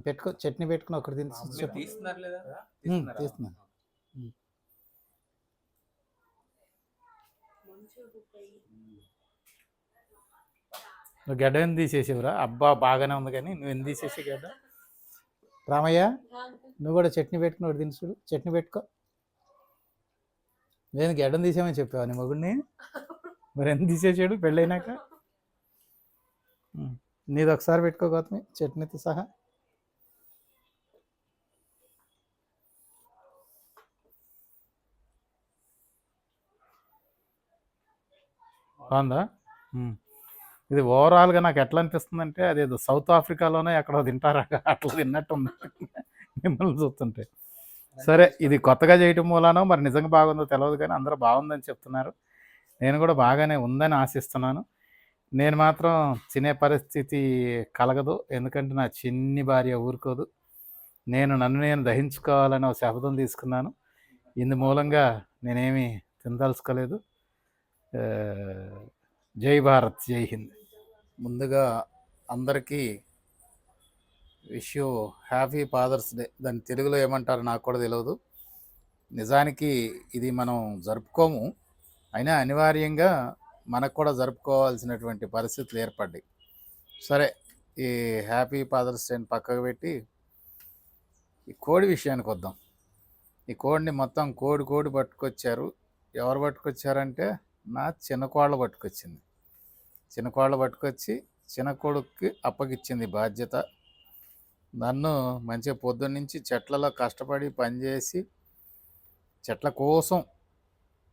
పెట్టుకో చట్నీ పెట్టుకుని ఒకటి తీస్తున్నారు లేదా? తీస్తున్నాను. నువ్వు గడ్డ ఎందుకు తీసేసేవురా? అబ్బా బాగానే ఉంది కానీ నువ్వు ఎందుకు తీసేసి గడ్డ? రామయ్య నువ్వు కూడా చట్నీ పెట్టుకుని ఒకటి తిని చూడు. చట్నీ పెట్టుకో. నేను గడ్డం తీసేమని చెప్పావా నీ మగుడిని? మరి ఎందుకు తీసేసాడు పెళ్ళైనాక. నీది ఒకసారి పెట్టుకో గౌతమి. చట్నీతో సహా. బాగుందా. ఇది ఓవరాల్గా నాకు ఎట్లా అనిపిస్తుంది అంటే అదేదో సౌత్ ఆఫ్రికాలోనే ఎక్కడో తింటారా అట్లా తిన్నట్టు ఉంది మిమ్మల్ని చూస్తుంటే. సరే ఇది కొత్తగా చేయటం మూలానో మరి నిజంగా బాగుందో తెలియదు కానీ అందరూ బాగుందని చెప్తున్నారు. నేను కూడా బాగానే ఉందని ఆశిస్తున్నాను. నేను మాత్రం తినే పరిస్థితి కలగదు. ఎందుకంటే నా చిన్ని భార్య ఊరుకోదు. నేను నన్ను నేను దహించుకోవాలని ఒక శపథం తీసుకున్నాను. ఇందు మూలంగా నేనేమి తినదలుచుకోలేదు. జై భారత్ జై హింద్. ముందుగా అందరికీ wish you happy father's day. దాని తెలుగులో ఏమంటారో నాకు కూడా తెలియదు నిజానికి ఇది మనం జరుపుకోము. అయినా అనివార్యంగా మనకు కూడా జరుపుకోవాల్సినటువంటి పరిస్థితులు ఏర్పడ్డాయి. సరే ఈ హ్యాపీ ఫాదర్స్ డేని పక్కకు పెట్టి ఈ కోడి విషయానికి వద్దాం. ఈ కోడిని మొత్తం కోడి కోడి పట్టుకొచ్చారు. ఎవరు పట్టుకొచ్చారంటే నా చిన్న కోళ్ళ పట్టుకొచ్చింది. చిన్న కోళ్ళ పట్టుకొచ్చి చిన్న కొడుక్కి అప్పగిచ్చింది బాధ్యత. నన్ను మంచిగా పొద్దున్న నుంచి చెట్లలో కష్టపడి పనిచేసి చెట్ల కోసం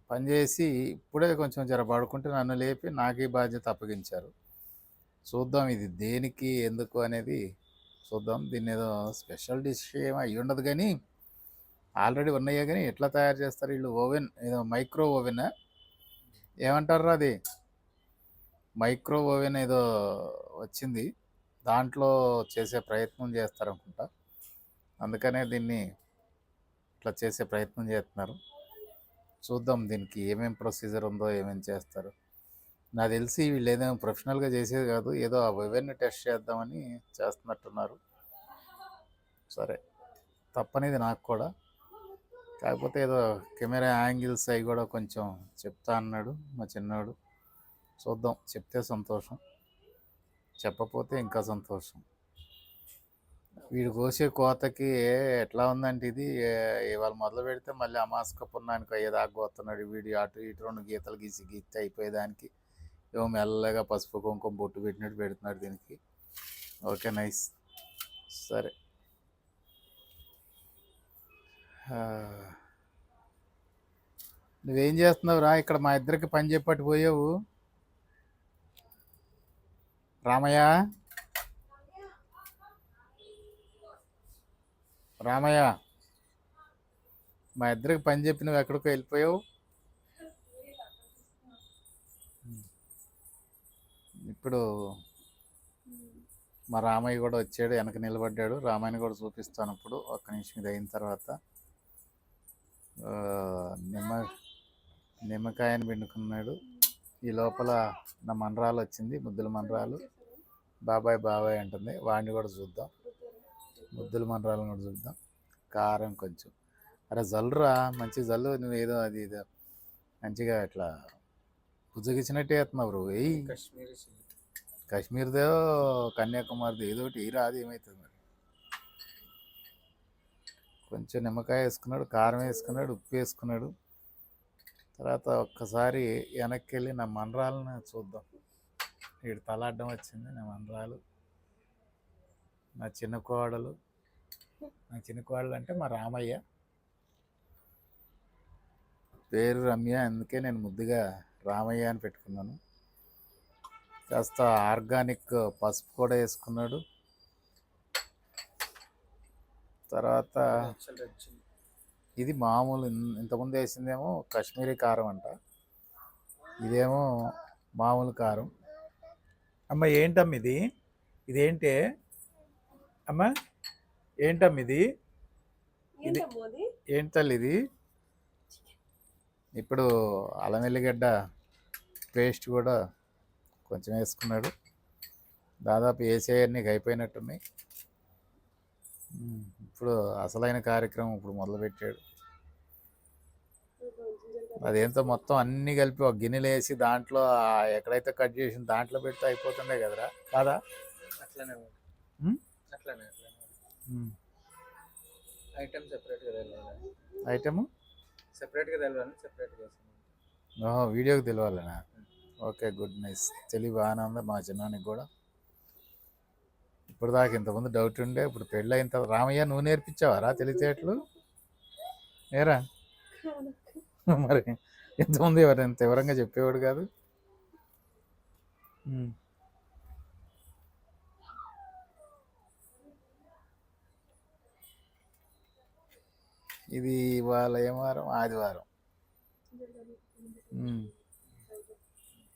పనిచేసి ఇప్పుడే కొంచెం జర పడుకుంటే నన్ను లేపి నాకు ఈ బాధ్యత అప్పగించారు. చూద్దాం ఇది దేనికి ఎందుకు అనేది చూద్దాం. దీన్ని ఏదో స్పెషల్ డిష్ ఏమో అయ్యి ఉండదు కానీ ఆల్రెడీ ఉన్నాయే కానీ ఎట్లా తయారు చేస్తారు వీళ్ళు ఓవెన్? ఏదో మైక్రో ఓవెన్? ఏమంటారు అది? మైక్రో ఓవెన్ ఏదో వచ్చింది. దాంట్లో చేసే ప్రయత్నం చేస్తారనుకుంటా. అందుకనే దీన్ని ఇట్లా చేసే ప్రయత్నం చేస్తున్నారు. చూద్దాం దీనికి ఏమేమి ప్రొసీజర్ ఉందో ఏమేమి చేస్తారు. నాకు తెలిసి వీళ్ళు ఏదైనా ప్రొఫెషనల్గా చేసేది కాదు ఏదో ఆ ఓవెన్ టెస్ట్ చేద్దామని చేస్తున్నట్టున్నారు. సరే. తప్పనేది నాకు కూడా. కాకపోతే ఏదో కెమెరా యాంగిల్స్ అవి కూడా కొంచెం చెప్తా అన్నాడు మా చిన్నాడు. చూద్దాం చెప్తే సంతోషం చెప్పపోతే ఇంకా సంతోషం. వీడు కోసే కోతకి ఎట్లా ఉందంటే ఇది ఇవాళ మొదలు పెడితే మళ్ళీ అమాస్క పున్నానికి అయ్యేదాకా పోతున్నాడు వీడు అటు ఇటు రెండు గీతలు గీసి గీస్తే అయిపోయేదానికి. ఏమో మెల్లగా పసుపు కుంకుమ బొట్టు పెట్టినట్టు పెడుతున్నాడు దీనికి. Okay nice. సరే ఆ, నువ్వేం చేస్తున్నావు రా? ఇక్కడ మా ఇద్దరికి పని చెప్పట్టు పోయావు. రామయ్య? రామయ్య మా ఇద్దరికి పని చెప్పి నువ్వు ఎక్కడికో వెళ్ళిపోయావు. ఇప్పుడు మా రామయ్య కూడా వచ్చాడు వెనక నిలబడ్డాడు. రామాయణ కూడా చూపిస్తాను ఇప్పుడు ఒక్క నిమిషం ఇది అయిన తర్వాత. నిమ్మ నిమ్మకాయని పిండుకున్నాడు. ఈ లోపల నా మనరాలు వచ్చింది ముద్దుల మనరాలు. బాబాయ్ బాబాయ్ అంటుంది. వాడిని కూడా చూద్దాం. ముద్దుల మనరాలను కూడా చూద్దాం. కారం కొంచెం. అరే జల్లురా. మంచి జల్లు. నువ్వు ఏదో అది ఏదో మంచిగా ఇట్లా పుజగిచ్చినట్టే వేస్తున్నావు బ్రో. ఏయ్. కాశ్మీరీ చిల్లీ. కాశ్మీర్దో కన్యాకుమారిది. ఏదో ఒకటి. ఏ రాదు. ఏమవుతుంది కొంచెం నిమ్మకాయ వేసుకున్నాడు కారం వేసుకున్నాడు ఉప్పు వేసుకున్నాడు. తర్వాత ఒక్కసారి వెనక్కి వెళ్ళి నా మనరాలను చూద్దాం. వీడు తల అడ్డం వచ్చింది నా మనరాలు నా చిన్న కోడలు. నా చిన్న కోడలు అంటే మా రామయ్య. పేరు రమ్య అందుకే నేను ముద్దుగా రామయ్య అని పెట్టుకున్నాను. కాస్త ఆర్గానిక్ పసుపు కూడా వేసుకున్నాడు. తర్వాత ఇది మామూలు ఇన్- ఇంతకుముందు వేసిందేమో కాశ్మీరీ కారం అంట. ఇదేమో మామూలు కారం. అమ్మ ఏంటమ్మ ఇది? ఇదేంటే? అమ్మ ఏంటమ్మ ఇది? ఇది ఏంటమ్మోది ఏంటి తల్లి ఇది? ఇప్పుడు అల్లం వెల్లిగడ్డ పేస్ట్ కూడా కొంచెం వేసుకున్నాడు. దాదాపు వేసేయన్నీ అయిపోయినట్టున్నాయి. ఇప్పుడు అసలైన కార్యక్రమం ఇప్పుడు మొదలుపెట్టాడు. అదేంతో మొత్తం అన్ని కలిపి ఒక గిన్నెలు వేసి దాంట్లో ఎక్కడైతే కట్ చేసిన దాంట్లో పెడితే అయిపోతుండే కదరా? కాదా? అట్లనే. ఐటమ్ సెపరేట్గా ఐటము సెపరేట్గా సెపరేట్గా ఓహో వీడియోకి తెలియాలనా ఓకే గుడ్ నైస్. తెలివి బాగానే ఉంది మా చిన్నానికి కూడా. ఇప్పుడు దాకా ఇంతకుముందు డౌట్ ఉండే ఇప్పుడు పెళ్ళి అయిన తర్వాత రామయ్య నువ్వు నేర్పించావారా తెలివితేటలు ఏరా? మరి ఇంతకుముందు ఎవరు ఇంత వివరంగా చెప్పేవాడు కాదు. ఇది ఇవాళ ఏం వారం ఆదివారం.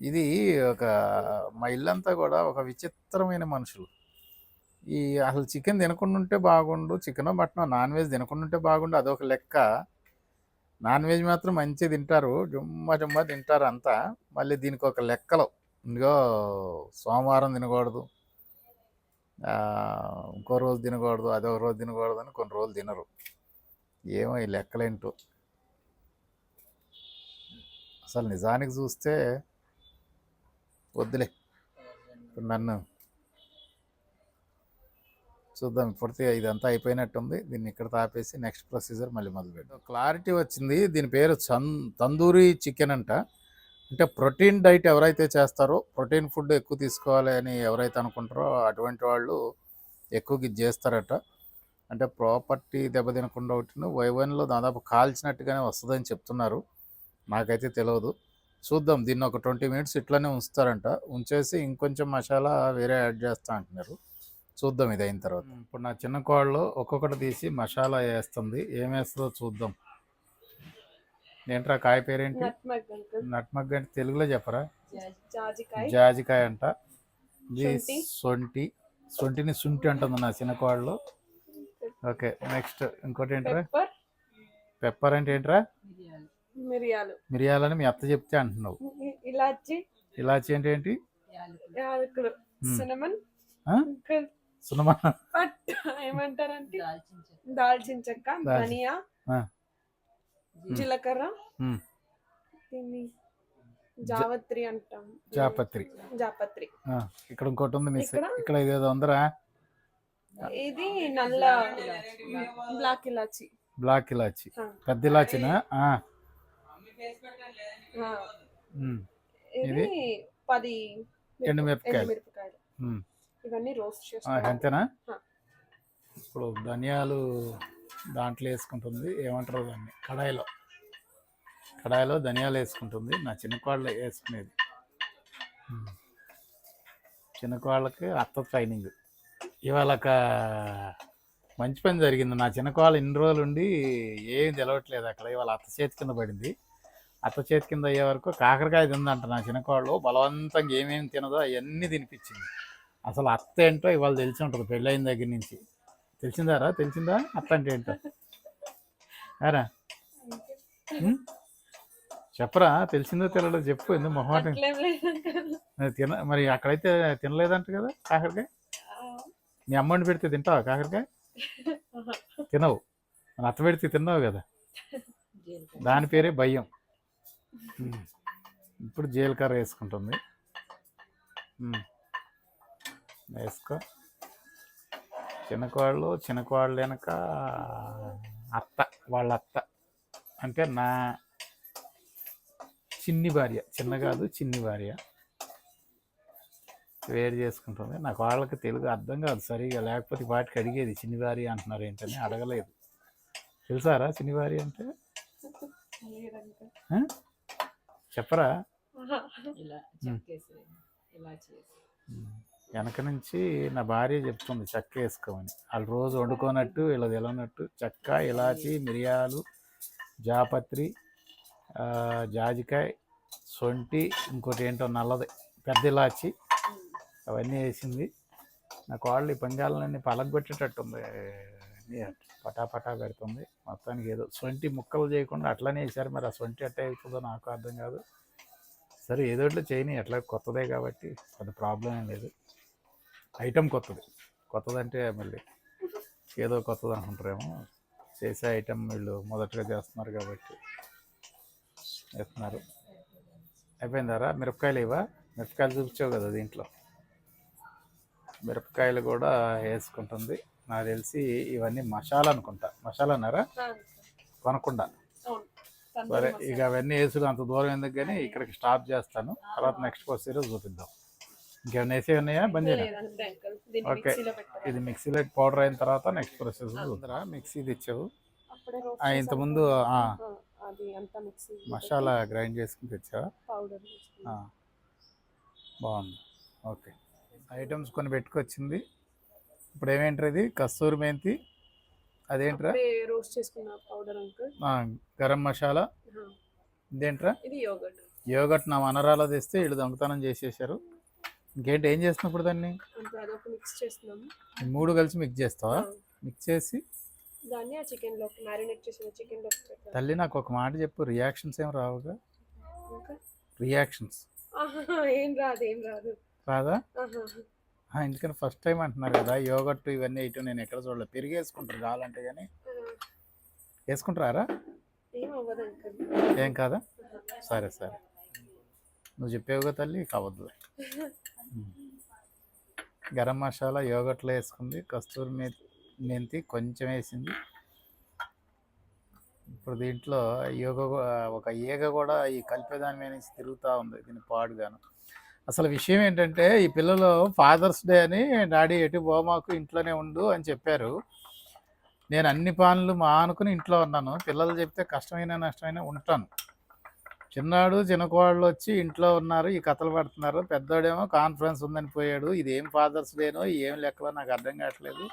ఇది ఒక మా ఇల్లంతా కూడా ఒక విచిత్రమైన మనుషులు. ఈ అసలు చికెన్ తినకుండా ఉంటే బాగుండు చికెన్ మటన్ నాన్ వెజ్ తినకుండా ఉంటే బాగుండు అదొక లెక్క. నాన్ వెజ్ మాత్రం మంచిగా తింటారు జుమ్మ జుమ్మ తింటారు అంతా. మళ్ళీ దీనికి ఒక లెక్కలో. ఇంకో సోమవారం తినకూడదు. ఇంకో రోజు తినకూడదు అదొక రోజు తినకూడదు అని కొన్ని రోజులు తినరు. ఏమో ఈ లెక్కలేంటో. అసలు నిజానికి చూస్తే వద్దులే. ఇప్పుడు నన్ను చూద్దాం పూర్తిగా ఇదంతా అయిపోయినట్టుంది. దీన్ని ఇక్కడ తాపేసి నెక్స్ట్ ప్రొసీజర్ మళ్ళీ మొదలుపెట్టాం క్లారిటీ వచ్చింది. దీని పేరు చన్ తందూరి చికెన్ అంట. అంటే ప్రోటీన్ డైట్ ఎవరైతే చేస్తారో ప్రోటీన్ ఫుడ్ ఎక్కువ తీసుకోవాలి అని ఎవరైతే అనుకుంటారో అటువంటి వాళ్ళు ఎక్కువగా చేస్తారట. అంటే ప్రాపర్టీ దెబ్బతినకుండా ఒకటి వైవన్లో దాదాపు కాల్చినట్టుగానే వస్తుందని చెప్తున్నారు. నాకైతే తెలియదు చూద్దాం. దీన్ని ఒక ట్వంటీ మినిట్స్ ఇట్లానే ఉంచుతారంట. ఉంచేసి ఇంకొంచెం మసాలా వేరే యాడ్ చేస్తా అంటున్నారు. చూద్దాం ఇది అయిన తర్వాత ఇప్పుడు నా చిన్న కోళ్ళు ఒక్కొక్కటి తీసి మసాలా వేస్తుంది. ఏం వేస్తుందో చూద్దాం. ఏంట్రా కాయ పేరేంటి? నట్మగ్ అంటే తెలుగులో చెప్పరా? జాజికాయ. అంట. ఇది శొంఠి. సొంటి సొంటిని శుంఠి అంటుంది నా చిన్న కోళ్ళు. ఓకే నెక్స్ట్ ఇంకోటి ఏంట్రా? పెప్పర్. పెప్పర్ అంటే ఏంట్రా? మిరియాలు. మిరియాలని మీ అత్త చెప్తే అంటున్నావు. ఇలాచి. ఇలాచి అంటే ఏంటి? యాలకులు. సినమన్. పట్ ఏమంటారంటే? దాల్చిన చెక్క. దాల్చిన- ధనియా ఆ. జీలకర్ర. జావత్రి అంటాం. జాపత్రి. జాపత్రి. ఆ, ఇక్కడ ఇంకోటి ఉంది మిస్. ఇక్కడ? ఇదేదో ఉందరా. ఇది నల్ల బ్లాక్ ఇలాచి. బ్లాక్ ఇలాచి. పెద్ద ఇలాచినా? ఇది పది మిరప- ఎండుమిరపకాయలు. ఇవన్నీ రోస్ట్ చేసుకోవాలి అంతేనా. ఇప్పుడు ధనియాలు దాంట్లో వేసుకుంటుంది. ఏమంటారు దాన్ని? కడాయిలో. కడాయిలో ధనియాలు వేసుకుంటుంది. నా చిన్న కోళ్ళ వేసుకునేది. చిన్న కోళ్ళకి అత్త ట్రైనింగ్ ఇవాళ ఒక మంచి పని జరిగింది. నా చిన్న కోళ్ళ ఇన్ని రోజులు ఉండి ఏం తెలవట్లేదు అక్కడ. ఇవాళ అత్త చేతి కింద పడింది. అత్త చేతి కింద అయ్యే వరకు కాకరకాయ తిందంట నా చిన్న కోళ్ళు బలవంతంగా ఏమేమి తినదో అవన్నీ తినిపించింది. అసలు అత్త ఏంటో ఇవాళ తెలిసి ఉంటుంది పెళ్ళైన దగ్గర నుంచి. తెలిసిందారా? తెలిసిందా? అత్త అంటే ఏంటో? ఉం? చెప్పరా? తెలిసిందో తెలియదో చెప్పు ఎందుకు మొహమాట. తిన మరి అక్కడైతే తినలేదంట కదా కాకరకాయ? నీ అమ్మని పెడితే తింటావా కాకరకాయ? తినవు. మన అత్త పెడితే తిన్నావు కదా? దాని పేరే భయం. ఇప్పుడు జీలకర్ర వేసుకుంటుంది. వేసుకో. చిన్నకోళ్ళు చిన్నకోళ్ళు వెనక అత్త వాళ్ళ అత్త. అంటే నా చిన్ని భార్య. చిన్న కాదు చిన్ని భార్య. వేడి చేసుకుంటుంది. నాకు వాళ్ళకి తెలుగు అర్థం కాదు సరిగా. లేకపోతే వాటికి అడిగేది చిన్ని భార్య అంటున్నారు ఏంటని? అడగలేదు. తెలుసారా చిన్ని భార్య అంటే? చెప్పరా. ఇలా వెనక నుంచి నా భార్య చెప్తుంది చెక్క వేసుకోమని. వాళ్ళు రోజు వండుకోనట్టు ఇలా తెలవనట్టు చెక్క ఇలాచి మిరియాలు జాపత్రి జాజికాయ సొంటి ఇంకోటి ఏంటో నల్లది పెద్ద ఇలాచి అవన్నీ వేసింది. నా కోళ్ళు ఈ పంజాలన్నీ పలగొట్టేటట్టుంది. పటా పటా పెడుతుంది. మొత్తానికి ఏదో సొంటి ముక్కలు చేయకుండా అట్లనే వేసారు మరి ఆ సొంటి అట్టే అవుతుందో నాకు అర్థం కాదు. సరే ఏదో చేయని ఎట్లా కొత్తదే కాబట్టి అది ప్రాబ్లం ఏం లేదు. ఐటమ్ కొత్తది. కొత్తదంటే మళ్ళీ ఏదో కొత్తది అనుకుంటారేమో చేసే ఐటెం వీళ్ళు మొదటగా చేస్తున్నారు కాబట్టి వేస్తున్నారు అయిపోయిందారా? మిరపకాయలు ఇవా మిరపకాయలు చూపించావు కదా దీంట్లో. మిరపకాయలు కూడా వేసుకుంటుంది. నాకు తెలిసి ఇవన్నీ మసాలా అనుకుంటా. మసాలా అన్నారా? ఆ, కొనకుండా సరే. ఇక అవన్నీ వేసుడు అంత దూరం ఎందుకు కానీ ఇక్కడికి స్టాప్ చేస్తాను. తర్వాత నెక్స్ట్ ప్రొసీజర్ చూపిద్దాం. ఇంకేమైనా వేసే ఉన్నాయా? బంద్ ఓకే. ఇది మిక్సీలో పౌడర్ అయిన తర్వాత నెక్స్ట్ చూద్దారా మిక్సీ తెచ్చావు. ఇంతకుముందు మసాలా గ్రైండ్ చేసుకుని తెచ్చావా? బాగుంది. ఓకే. ఐటమ్స్ కొన్ని పెట్టుకొచ్చింది. ఇప్పుడు ఏమేంటారు ఇది? కస్తూరి మెంతి. అదేంట్రా? రోస్ట్ చేసుకున్న పౌడర్ గరం మసాలా. ఇదేంట్రా? ఇది యోగర్ట్. యోగట్ నా మనరాలో తెస్తే వీళ్ళు దొంగతనం చేసేసారు ఇంకేంటి ఏం చేస్తున్నావు ఇప్పుడు దాన్ని? మిక్స్ చేస్తున్నాము మూడు కలిసి మిక్స్ చేస్తావా? మిక్స్ చేసి? దాన్ని ఆ చికెన్లోకి మ్యారినేట్ చేసిన చికెన్లోకి పెట్టాలి. తల్లి నాకు ఒక మాట చెప్పు రియాక్షన్స్ ఏం రావుగా? రియాక్షన్స్ ఏం రాదు ఏం రాదు. రాదా? ఆహా. ఆ, ఎందుకని ఫస్ట్ టైం అంటున్నారు కదా యోగట్ ఇవన్నీ వేయటం నేను ఎక్కడ చూడలేదు. పెరిగి వేసుకుంటారు కావాలంటే కానీ వేసుకుంటారా ఏం కాదా? సరే సరే. నువ్వు చెప్పేవుగా తల్లి కావద్దు గరం మసాలా యోగట్లో వేసుకుంది. కస్తూరి మే మెంతి కొంచెం వేసింది. ఇప్పుడు దీంట్లో యోగ ఒక ఈగ కూడా ఈ కలిపేదాని మీద నుంచి తిరుగుతూ ఉంది. దీని పాడుగాను. అసలు విషయం ఏంటంటే ఈ పిల్లలు ఫాదర్స్ డే అని డాడీ ఎటు బోమాకు ఇంట్లోనే ఉండు అని చెప్పారు. నేను అన్ని పనులు మానుకుని ఇంట్లో ఉన్నాను. పిల్లలు చెప్తే కష్టమైన నష్టమైన ఉంటాను. చిన్నాడు చిన్నకోళ్ళు వచ్చి ఇంట్లో ఉన్నారు ఈ కథలు పడుతున్నారు. పెద్దోడేమో కాన్ఫరెన్స్ ఉందని పోయాడు. ఇది ఏం ఫాదర్స్ డేనో ఏం లెక్కలో నాకు అర్థం కావట్లేదు.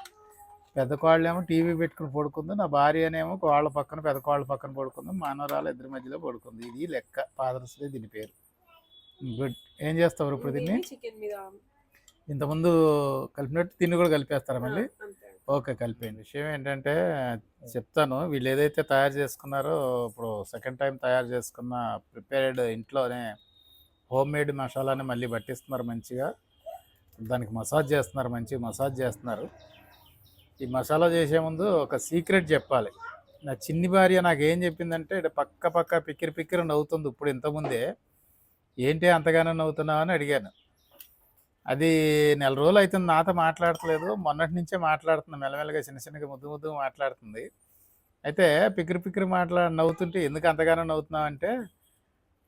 పెద్ద కోళ్ళేమో టీవీ పెట్టుకుని పడుకుంది. నా భార్యనేమో కోళ్ళ పక్కన పెద్ద కోళ్ళ పక్కన పడుకుంది. మానవరాలు ఇద్దరి మధ్యలో పడుకుంది. ఇది లెక్క. ఫాదర్స్ డే దీని పేరు. గుడ్. ఏం చేస్తావు ఇప్పుడు దీన్ని? ఇంతకుముందు కలిపినట్టు తిని కూడా కలిపేస్తారా మళ్ళీ? ఓకే. కలిపేయండి. విషయం ఏంటంటే చెప్తాను. వీళ్ళు ఏదైతే తయారు చేసుకున్నారో ఇప్పుడు సెకండ్ టైం తయారు చేసుకున్న ప్రిపేర్డ్ ఇంట్లోనే హోమ్ మేడ్ మసాలాని మళ్ళీ పట్టిస్తున్నారు మంచిగా. దానికి మసాజ్ చేస్తున్నారు మంచిగా మసాజ్ చేస్తున్నారు. ఈ మసాలా చేసే ముందు ఒక సీక్రెట్ చెప్పాలి. నా చిన్ని భార్య నాకు ఏం చెప్పిందంటే ఇటు పక్క పక్క పిక్కిరి పిక్కిరి నవ్వుతుంది. ఇప్పుడు ఇంతకుముందే ఏంటి అంతగానో నవ్వుతున్నావు? అని అడిగాను. అది నెల రోజులు అవుతుంది నాతో మాట్లాడట్లేదు. మొన్నటి నుంచే మాట్లాడుతుంది. మెల్లమెల్లగా చిన్న చిన్నగా ముద్దు ముద్దు మాట్లాడుతుంది. అయితే పిక్కిరి పిక్కిరి మాట్లా నవ్వుతుంటే ఎందుకు అంతగానో నవ్వుతున్నావు అంటే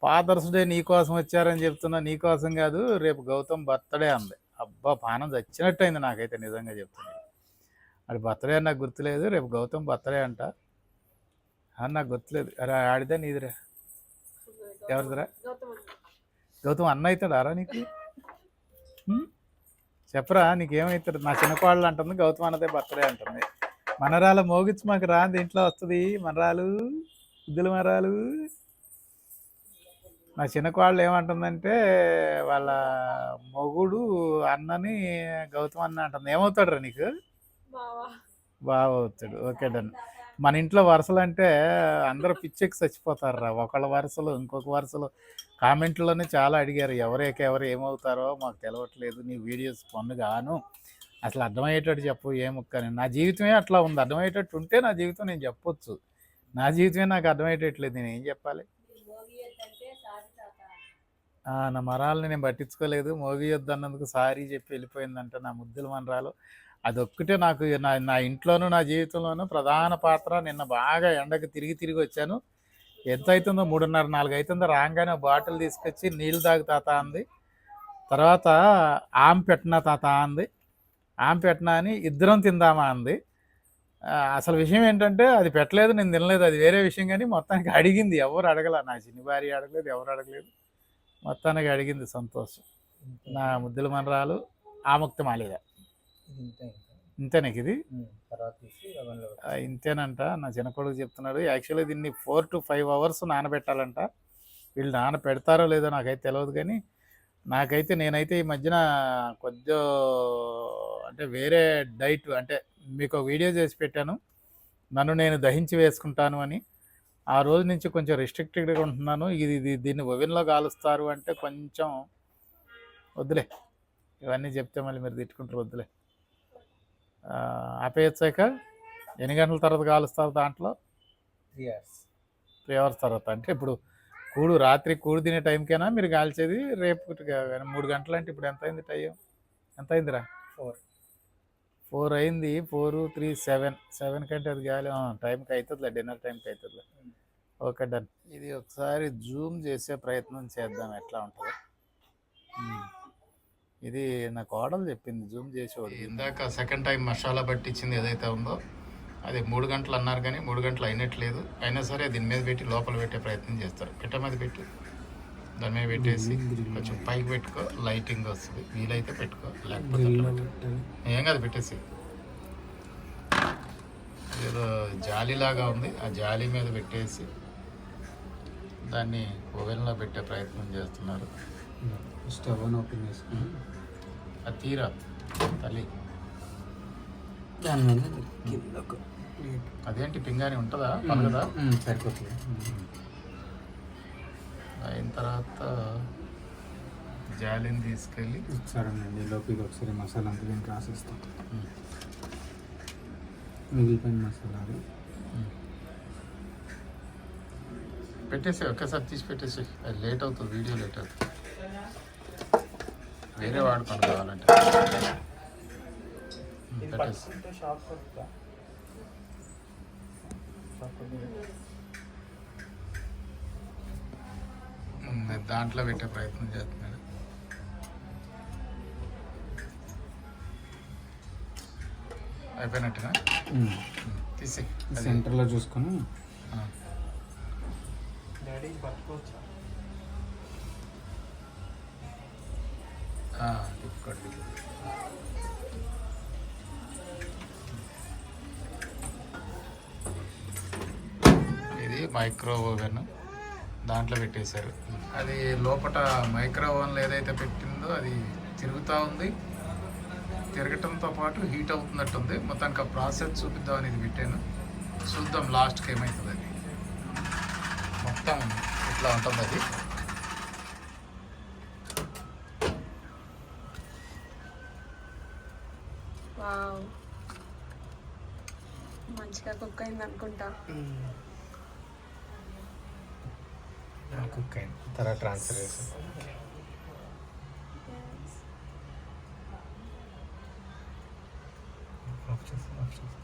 ఫాదర్స్ డే నీ కోసం వచ్చారని చెప్తున్నా నీ కోసం కాదు రేపు గౌతమ్ బర్త్డే అంది. అబ్బా పానం చచ్చినట్టు అయింది నాకైతే నిజంగా చెప్తున్నా. అది బర్త్డే అని నాకు గుర్తులేదు రేపు గౌతమ్ బర్త్డే అంట. అని నాకు గుర్తులేదు. అరే ఆడితే నీదిరా. ఎవరిదిరా? గౌతమ్ అన్న. అవుతాడారా నీకు? చెప్పరా నీకేమవుతాడు నా చిన్న కోళ్ళు అంటుంది గౌతమ్ అన్నదే బర్త్డే అంటుంది. మనరాలు మోగిచ్చు మాకు రా దీంట్లో వస్తుంది. మనరాలు ఇద్దరు మరాలు నా చిన్న కోళ్ళు ఏమంటుందంటే వాళ్ళ మొగుడు అన్నని గౌతమ్ అన్న అంటుంది. ఏమవుతాడు రా నీకు? బావా. బాగా అవుతాడు ఓకే డన్. మన ఇంట్లో వరుసలు అంటే అందరూ పిచ్చెక్కి చచ్చిపోతారు రా ఒకళ్ళ వరుసలు ఇంకొక వరుసలు. కామెంట్లోనే చాలా అడిగారు ఎవరేక ఎవరు ఏమవుతారో మాకు తెలవట్లేదు నీ వీడియోస్ పొన్నుగాను అసలు అర్థమయ్యేటట్టు చెప్పు ఏముక్కని నా జీవితమే అట్లా ఉంది. అర్థమయ్యేటట్టు ఉంటే నా జీవితం నేను చెప్పొచ్చు. నా జీవితమే నాకు అర్థమయ్యేటట్లేదు నేను ఏం చెప్పాలి నా మరాలని నేను పట్టించుకోలేదు. మోగి అన్నందుకు సారీ చెప్పి వెళ్ళిపోయిందంట నా ముద్దుల మనరాలు. అదొక్కటే నాకు నా నా ఇంట్లోనూ నా జీవితంలోనూ ప్రధాన పాత్ర. నిన్న బాగా ఎండకు తిరిగి తిరిగి వచ్చాను. ఎంత అవుతుందో మూడున్నర నాలుగు అవుతుందో రాగానే బాటిల్ తీసుకొచ్చి నీళ్ళు తాగు తాత అంది. తర్వాత ఆమె పెట్టిన తాత అంది. ఆమె పెట్టినా అని ఇద్దరం తిందామా అంది. అసలు విషయం ఏంటంటే అది పెట్టలేదు నేను తినలేదు. అది వేరే విషయం కానీ మొత్తానికి అడిగింది. ఎవరు అడగల? నా చిన్ని భార్య అడగలేదు ఎవరు అడగలేదు. మొత్తానికి అడిగింది సంతోషం. నా ముద్దుల మనరాలు ఆముక్త మాలేదా? ఇంతే ఇంకా. ఇంతే నీకు ఇది? ఇంతేనంట. నా చిన్న కొడుకు చెప్తున్నాడు. యాక్చువల్లీ దీన్ని ఫోర్ టు ఫైవ్ అవర్స్ నానబెట్టాలంట. వీళ్ళు నానబెడతారో లేదో నాకైతే తెలియదు కానీ నాకైతే నేనైతే ఈ మధ్యన కొద్దిగా అంటే వేరే డైట్ అంటే మీకు వీడియో చేసి పెట్టాను. నన్ను నేను దహించి వేసుకుంటాను అని. ఆ రోజు నుంచి కొంచెం రిస్ట్రిక్టెడ్గా ఉంటున్నాను. ఇది ఇది దీన్ని ఓవెన్లో కాలుస్తారు అంటే కొంచెం వద్దులే. ఇవన్నీ చెప్తే మళ్ళీ మీరు తిట్టుకుంటారు వద్దులే. ఆపేయచ్చాక ఎన్ని గంటల తర్వాత కాలుస్తారు దాంట్లో? త్రీ అవర్స్ త్రీ అవర్స్ తర్వాత. అంటే ఇప్పుడు కూడు రాత్రి కూడు తినే టైంకేనా మీరు కాల్చేది? రేపు మూడు గంటలు అంటే ఇప్పుడు ఎంత అయింది టైం? ఎంత అయిందిరా? ఫోర్ ఫోర్ అయింది. ఫోర్ త్రీ సెవెన్ సెవెన్ కంటే అది గాలి టైంకి అవుతుందిలే డిన్నర్ టైంకి అవుతుందిలే ఓకే డన్ ఇది ఒకసారి జూమ్ చేసే ప్రయత్నం చేద్దాం. ఎట్లా ఉంటుందో. ఉమ్. ఇది నా కోడలు చెప్పింది జూమ్ చేసేవాడు ఇందాక సెకండ్ టైం మసాలా పట్టించింది ఏదైతే ఉందో అది మూడు గంటలు అన్నారు కానీ మూడు గంటలు అయినట్లేదు. అయినా సరే దీని మీద పెట్టి లోపల పెట్టే ప్రయత్నం చేస్తారు. పిట్ట మీద పెట్టి దాని మీద పెట్టేసి కొంచెం పైకి పెట్టుకో లైటింగ్ వస్తుంది. వీలైతే పెట్టుకో లేకపోతే. ఏం కాదు పెట్టేసి. ఏదో జాలీలాగా ఉంది ఆ జాలి మీద పెట్టేసి దాన్ని ఓవెన్లో పెట్టే ప్రయత్నం చేస్తున్నారు. స్టవ్ ఓపెన్ చేసుకుని అది తీరా తల్లి. దాని మీద కింద ఒక ప్లేట్ అదేంటి పింగాని ఉంటుందా పలగదా సరిపోతుంది. అయిన తర్వాత జాలిని తీసుకెళ్ళి ఒకసారి అండి లోపలికి ఒకసారి మసాలా అంతా దీనికి రాసేస్తాం. మిగిలిపోయిన మసాలాలు పెట్టేసి ఒక్కసారి తీసి పెట్టేసి అది లేట్ అవుతుంది వీడియో లేట్ అవుతుంది. వేరే వాడుకొని కావాలంటే పెట్టేసి. ఉమ్, దాంట్లో పెట్టే ప్రయత్నం చేస్తున్నాడు అయిపోయినట్టుగా తీసి సెంటర్లో చూసుకొని. ఇంకోటి ఇది మైక్రో ఓవెన్ దాంట్లో పెట్టేశారు. అది లోపల మైక్రో ఓవెన్లో ఏదైతే పెట్టిందో అది తిరుగుతూ ఉంది. తిరగటంతో పాటు హీట్ అవుతున్నట్టుంది. మొత్తానికి ఆ ప్రాసెస్ చూపిద్దామని ఇది పెట్టాను. చూద్దాం లాస్ట్కి ఏమవుతుంది అది. మొత్తం ఇట్లా ఉంటుంది అది. మంచిగా కుక్ అయింది అనుకుంటా. కుక్ అయింది తర్వాత ట్రాన్స్ఫర్ చేస్తాం ఆఫ్ చేస్తాం ఆఫ్ చేస్తాం.